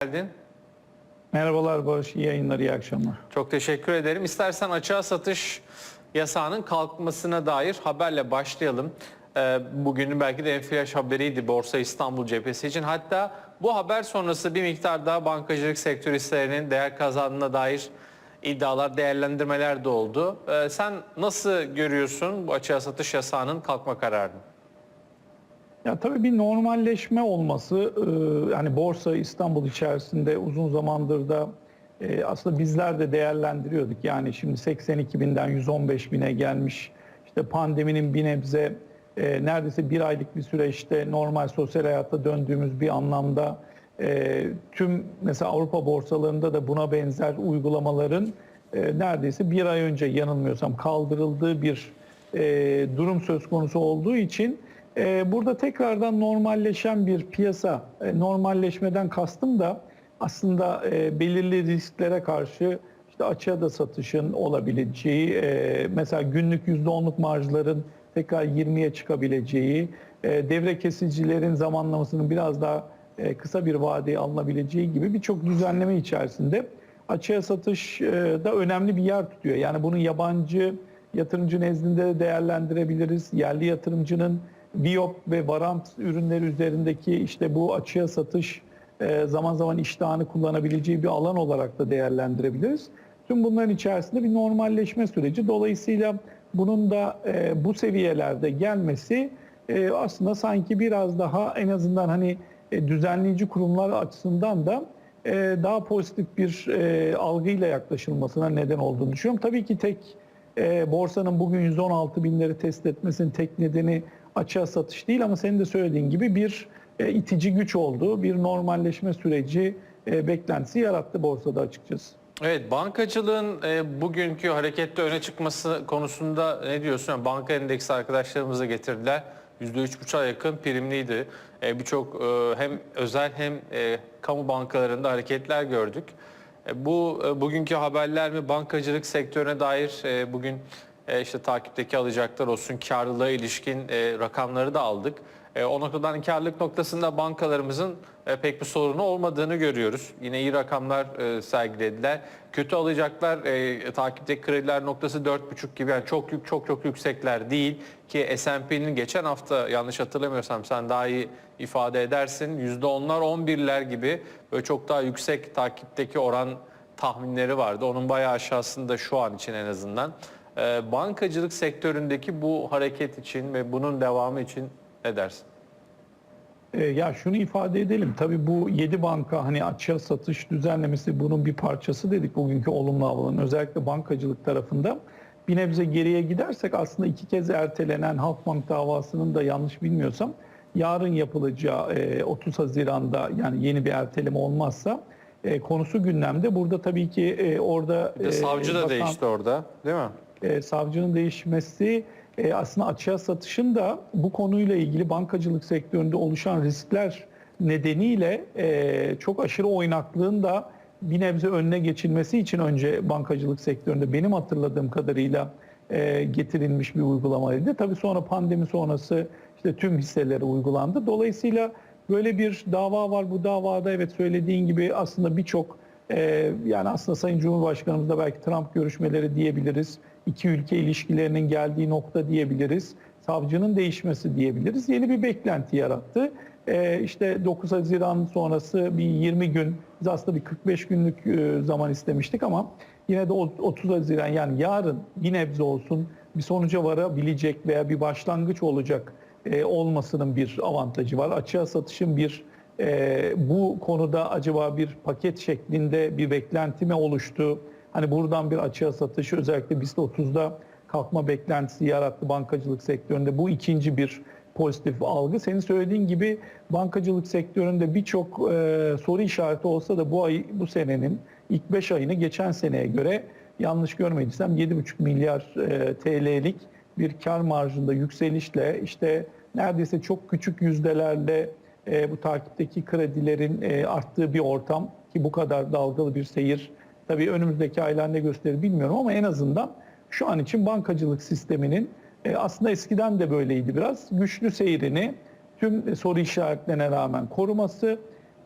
geldin. Merhabalar Barış, iyi yayınlar, iyi akşamlar. Çok teşekkür ederim. İstersen açığa satış yasağının kalkmasına dair haberle başlayalım. Ee, Bugünün belki de en flash haberiydi Borsa İstanbul cephesi için. Hatta bu haber sonrası bir miktar daha bankacılık hisselerinin değer kazandığına dair iddialar, değerlendirmeler de oldu. Ee, Sen nasıl görüyorsun bu açığa satış yasağının kalkma kararını? Ya tabii bir normalleşme olması, e, yani Borsa İstanbul içerisinde uzun zamandır da e, aslında bizler de değerlendiriyorduk. Yani şimdi 82 binden 115 bine gelmiş, işte pandeminin bir nebze e, neredeyse bir aylık bir süreçte normal sosyal hayata döndüğümüz bir anlamda tüm mesela Avrupa borsalarında da buna benzer uygulamaların neredeyse bir ay önce yanılmıyorsam kaldırıldığı bir durum söz konusu olduğu için burada tekrardan normalleşen bir piyasa, e, normalleşmeden kastım da aslında e, belirli risklere karşı işte açığa da satışın olabileceği, e, mesela günlük %10'luk marjların tekrar 20'ye çıkabileceği, devre kesicilerin zamanlamasının biraz daha kısa bir vadeye alınabileceği gibi birçok düzenleme içerisinde açığa satış da önemli bir yer tutuyor. Yani bunu yabancı yatırımcı nezdinde de değerlendirebiliriz. Yerli yatırımcının Biop ve Varant ürünleri üzerindeki işte bu açığa satış e, zaman zaman iştahını kullanabileceği bir alan olarak da değerlendirebiliriz. Tüm bunların içerisinde bir normalleşme süreci. Dolayısıyla bunun da e, bu seviyelerde gelmesi e, aslında sanki biraz daha en azından hani düzenleyici kurumlar açısından da daha pozitif bir e, algıyla yaklaşılmasına neden olduğunu düşünüyorum. Tabii ki tek borsanın bugün 116 binleri test etmesinin tek nedeni açığa satış değil ama senin de söylediğin gibi bir e, itici güç olduğu bir normalleşme süreci e, beklentisi yarattı borsada açıkçası. Evet, bankacılığın e, bugünkü harekette öne çıkması konusunda ne diyorsun? Yani banka endeksi arkadaşlarımıza getirdiler. %3,5'a yakın primliydi. E, Birçok e, hem özel hem e, kamu bankalarında hareketler gördük. E, bu e, bugünkü haberler mi bankacılık sektörüne dair e, bugün e, işte takipteki alacaklar olsun karlılığa ilişkin e, rakamları da aldık. E, o noktadan karlılık noktasında bankalarımızın e, pek bir sorunu olmadığını görüyoruz. Yine iyi rakamlar sergilediler. Kötü alacaklar takipteki krediler noktası 4,5 gibi yani çok yük çok çok yüksekler değil ki S&P'nin geçen hafta yanlış hatırlamıyorsam sen daha iyi ifade edersin %10'lar 11'ler gibi böyle çok daha yüksek takipteki oran tahminleri vardı. Onun bayağı aşağısında şu an için en azından. E, bankacılık sektöründeki bu hareket için ve bunun devamı için ne dersin? E, ya şunu ifade edelim. Tabii bu 7 banka hani açığa satış düzenlemesi bunun bir parçası dedik bugünkü olumlu havaların. Özellikle bankacılık tarafında. Bir nebze geriye gidersek aslında iki kez ertelenen Halkbank davasının da yanlış bilmiyorsam yarın yapılacağı e, 30 Haziran'da yani yeni bir erteleme olmazsa e, konusu gündemde. Burada tabii ki e, orada Bir de savcı da bakan- değişti orada değil mi? E, savcının değişmesi e, aslında açığa satışın da bu konuyla ilgili bankacılık sektöründe oluşan riskler nedeniyle e, çok aşırı oynaklığın da bir nebze önüne geçilmesi için önce bankacılık sektöründe benim hatırladığım kadarıyla e, getirilmiş bir uygulamaydı. Tabii sonra pandemi sonrası işte tüm hisselere uygulandı. Dolayısıyla böyle bir dava var. Bu davada evet söylediğin gibi aslında birçok ee, yani aslında Sayın Cumhurbaşkanımız da belki Trump görüşmeleri diyebiliriz. İki ülke ilişkilerinin geldiği nokta diyebiliriz. Savcının değişmesi diyebiliriz. Yeni bir beklenti yarattı. Ee, işte 9 Haziran sonrası bir 20 gün, biz aslında bir 45 günlük e, zaman istemiştik ama yine de o- 30 Haziran yani yarın bir nebze olsun bir sonuca varabilecek veya bir başlangıç olacak e, olmasının bir avantajı var. Açığa satışın bir ee, bu konuda acaba bir paket şeklinde bir beklenti mi oluştu? Hani buradan bir açığa satış özellikle BIST 30'da kalkma beklentisi yarattı bankacılık sektöründe. Bu ikinci bir pozitif algı. Senin söylediğin gibi bankacılık sektöründe birçok e, soru işareti olsa da bu ay bu senenin ilk 5 ayını geçen seneye göre yanlış görmediysem 7,5 milyar e, TL'lik bir kar marjında yükselişle işte neredeyse çok küçük yüzdelerle e, bu takipteki kredilerin e, arttığı bir ortam ki bu kadar dalgalı bir seyir tabii önümüzdeki aylar ne gösterir bilmiyorum ama en azından şu an için bankacılık sisteminin e, aslında eskiden de böyleydi biraz güçlü seyrini tüm soru işaretlerine rağmen koruması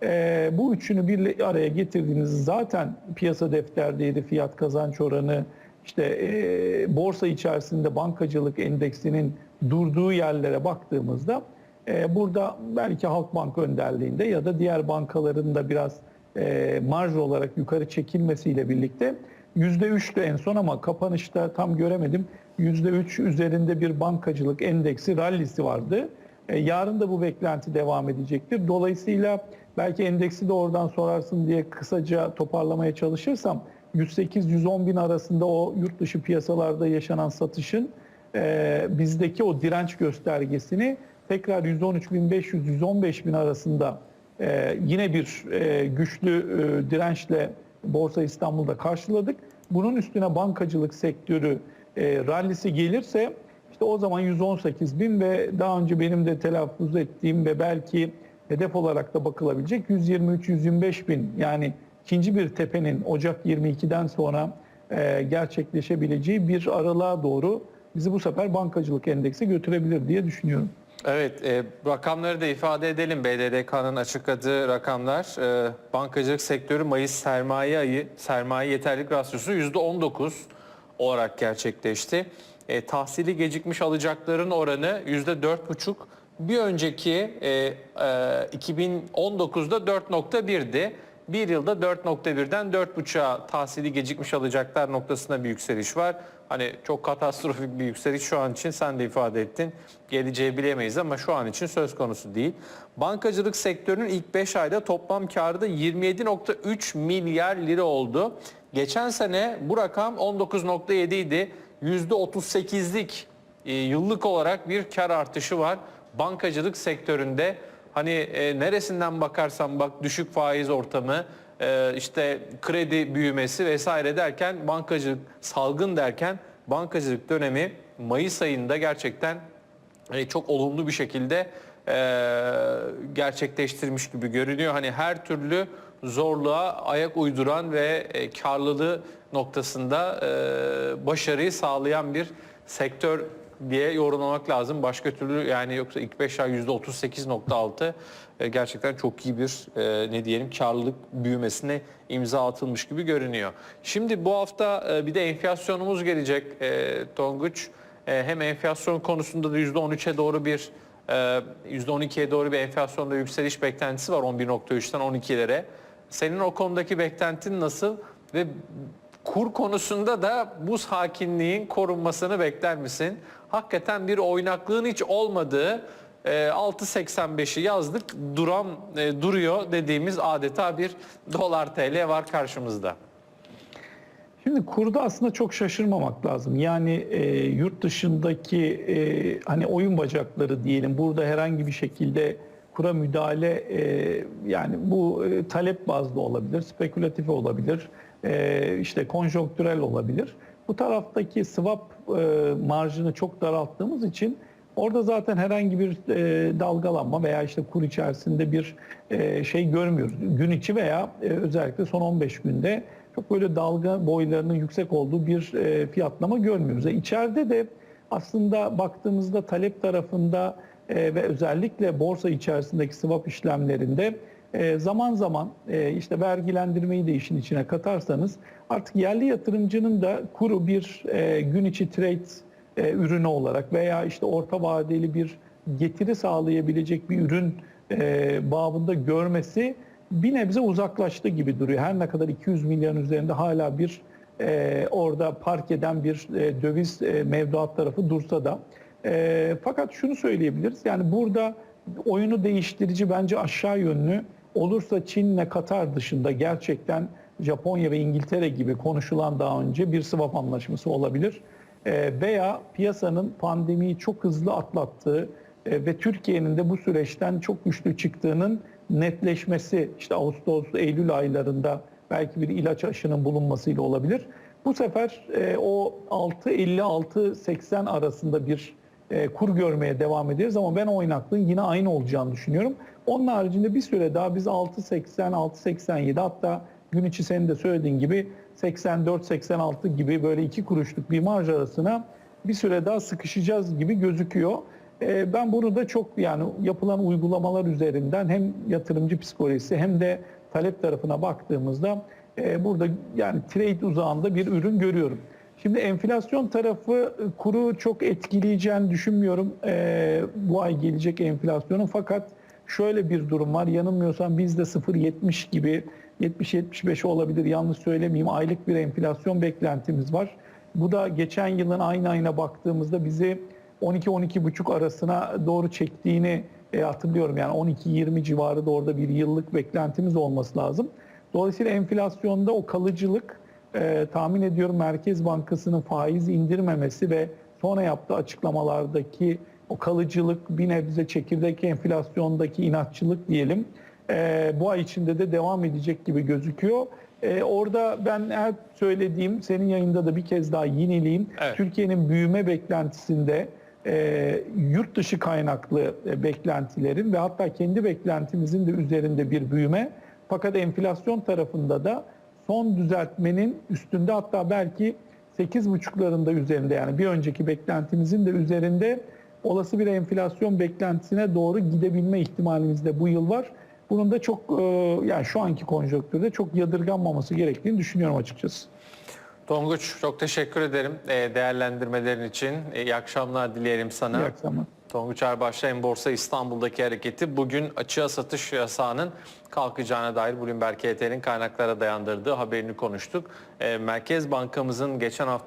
Ee, bu üçünü bir araya getirdiğiniz zaten piyasa defter değeri, fiyat kazanç oranı, işte e, borsa içerisinde bankacılık endeksinin durduğu yerlere baktığımızda e, burada belki Halkbank önderliğinde ya da diğer bankaların da biraz e, marj olarak yukarı çekilmesiyle birlikte %3'tü en son ama kapanışta tam göremedim. %3 üzerinde bir bankacılık endeksi rallisi vardı. E, yarın da bu beklenti devam edecektir. Dolayısıyla belki endeksi de oradan sorarsın diye kısaca toparlamaya çalışırsam 108-110 bin arasında o yurt dışı piyasalarda yaşanan satışın e, bizdeki o direnç göstergesini tekrar 113.500-115 bin arasında e, yine bir e, güçlü e, dirençle Borsa İstanbul'da karşıladık. Bunun üstüne bankacılık sektörü e, rallisi gelirse işte o zaman 118 bin ve daha önce benim de telaffuz ettiğim ve belki hedef olarak da bakılabilecek 123-125 bin yani ikinci bir tepenin Ocak 22'den sonra gerçekleşebileceği bir aralığa doğru bizi bu sefer bankacılık endeksi götürebilir diye düşünüyorum. Evet, e, rakamları da ifade edelim. BDDK'nın açıkladığı rakamlar. E, bankacılık sektörü Mayıs sermaye ayı, sermaye yeterlilik rasyosu %19 olarak gerçekleşti. E, tahsili gecikmiş alacakların oranı %4,5. Bir önceki e, e, 2019'da 4,1'di. Bir yılda 4.1'den 4.5'a tahsili gecikmiş alacaklar noktasında bir yükseliş var. Hani çok katastrofik bir yükseliş şu an için sen de ifade ettin. Geleceği bilemeyiz ama şu an için söz konusu değil. Bankacılık sektörünün ilk 5 ayda toplam karı da 27.3 milyar lira oldu. Geçen sene bu rakam 19.7 idi. %38'lik e, yıllık olarak bir kar artışı var. Bankacılık sektöründe hani e, neresinden bakarsan bak düşük faiz ortamı, e, işte kredi büyümesi vesaire derken bankacılık salgın derken bankacılık dönemi Mayıs ayında gerçekten hani çok olumlu bir şekilde e, gerçekleştirmiş gibi görünüyor. Hani her türlü zorluğa ayak uyduran ve e, karlılığı noktasında e, başarıyı sağlayan bir sektör diye yorumlamak lazım. Başka türlü yani yoksa ilk 5 ay %38.6 e, gerçekten çok iyi bir e, ne diyelim karlılık büyümesine imza atılmış gibi görünüyor. Şimdi bu hafta e, bir de enflasyonumuz gelecek Tonguç. Hem enflasyon konusunda da %13'e doğru bir e, %12'ye doğru bir enflasyonda yükseliş beklentisi var 11.3'ten 12'lere. Senin o konudaki beklentin nasıl ve kur konusunda da bu sakinliğin korunmasını bekler misin? Hakikaten bir oynaklığın hiç olmadığı e, 6.85'i yazdık duram e, duruyor dediğimiz adeta bir dolar TL var karşımızda. Şimdi kurda aslında çok şaşırmamak lazım. Yani e, yurt dışındaki e, hani oyun bacakları diyelim burada herhangi bir şekilde kura müdahale e, yani bu e, talep bazlı olabilir, spekülatif olabilir, e, işte konjonktürel olabilir. Bu taraftaki swap e, marjını çok daralttığımız için orada zaten herhangi bir e, dalgalanma veya işte kur içerisinde bir e, şey görmüyoruz. Gün içi veya e, özellikle son 15 günde çok böyle dalga boylarının yüksek olduğu bir e, fiyatlama görmüyoruz. E, içeride de aslında baktığımızda talep tarafında e, ve özellikle borsa içerisindeki swap işlemlerinde e, zaman zaman e, işte vergilendirmeyi de işin içine katarsanız artık yerli yatırımcının da kuru bir e, gün içi trade e, ürünü olarak veya işte orta vadeli bir getiri sağlayabilecek bir ürün e, babında görmesi bir nebze uzaklaştı gibi duruyor. Her ne kadar 200 milyarın üzerinde hala bir orada park eden bir döviz mevduat tarafı dursa da. Fakat şunu söyleyebiliriz. Yani burada oyunu değiştirici bence aşağı yönlü olursa Çin'le Katar dışında gerçekten Japonya ve İngiltere gibi konuşulan daha önce bir swap anlaşması olabilir. E, veya piyasanın pandemiyi çok hızlı atlattığı e, ve Türkiye'nin de bu süreçten çok güçlü çıktığının netleşmesi işte Ağustos, Eylül aylarında belki bir ilaç aşının bulunmasıyla olabilir. Bu sefer e, o 6.50-6.80 arasında bir e, kur görmeye devam ederiz ama ben oynaklığın yine aynı olacağını düşünüyorum. Onun haricinde bir süre daha biz 6.80-6.87 hatta gün içi senin de söylediğin gibi 84-86 gibi böyle iki kuruşluk bir marj arasına bir süre daha sıkışacağız gibi gözüküyor. e, ben bunu da çok yani yapılan uygulamalar üzerinden hem yatırımcı psikolojisi hem de talep tarafına baktığımızda e, burada yani trade uzağında bir ürün görüyorum. Şimdi enflasyon tarafı e, kuru çok etkileyeceğini düşünmüyorum e, bu ay gelecek enflasyonun fakat şöyle bir durum var yanılmıyorsam bizde 0.70 gibi 70-75 olabilir yanlış söylemeyeyim aylık bir enflasyon beklentimiz var. Bu da geçen yılın aynı ayına baktığımızda bizi 12-12,5 arasına doğru çektiğini e, hatırlıyorum. Yani 12-20 civarı da orada bir yıllık beklentimiz olması lazım. Dolayısıyla enflasyonda o kalıcılık e, tahmin ediyorum Merkez Bankası'nın faiz indirmemesi ve sonra yaptığı açıklamalardaki o kalıcılık bir nebze çekirdek enflasyondaki inatçılık diyelim e, bu ay içinde de devam edecek gibi gözüküyor. E, orada ben her söylediğim senin yayında da bir kez daha yineleyeyim. Evet. Türkiye'nin büyüme beklentisinde e, yurt dışı kaynaklı e, beklentilerin ve hatta kendi beklentimizin de üzerinde bir büyüme. Fakat enflasyon tarafında da son düzeltmenin üstünde hatta belki 8,5'larında üzerinde yani bir önceki beklentimizin de üzerinde olası bir enflasyon beklentisine doğru gidebilme ihtimalimiz de bu yıl var. Bunun da çok e, yani şu anki konjonktürde çok yadırganmaması gerektiğini düşünüyorum açıkçası. Tonguç çok teşekkür ederim e, değerlendirmelerin için. E, İyi akşamlar dileyelim sana. İyi akşamlar. Tonguç Erbaş'la en Borsa İstanbul'daki hareketi bugün açığa satış yasağının kalkacağına dair Bloomberg HT'nin kaynaklara dayandırdığı haberini konuştuk. Merkez Bankamızın geçen hafta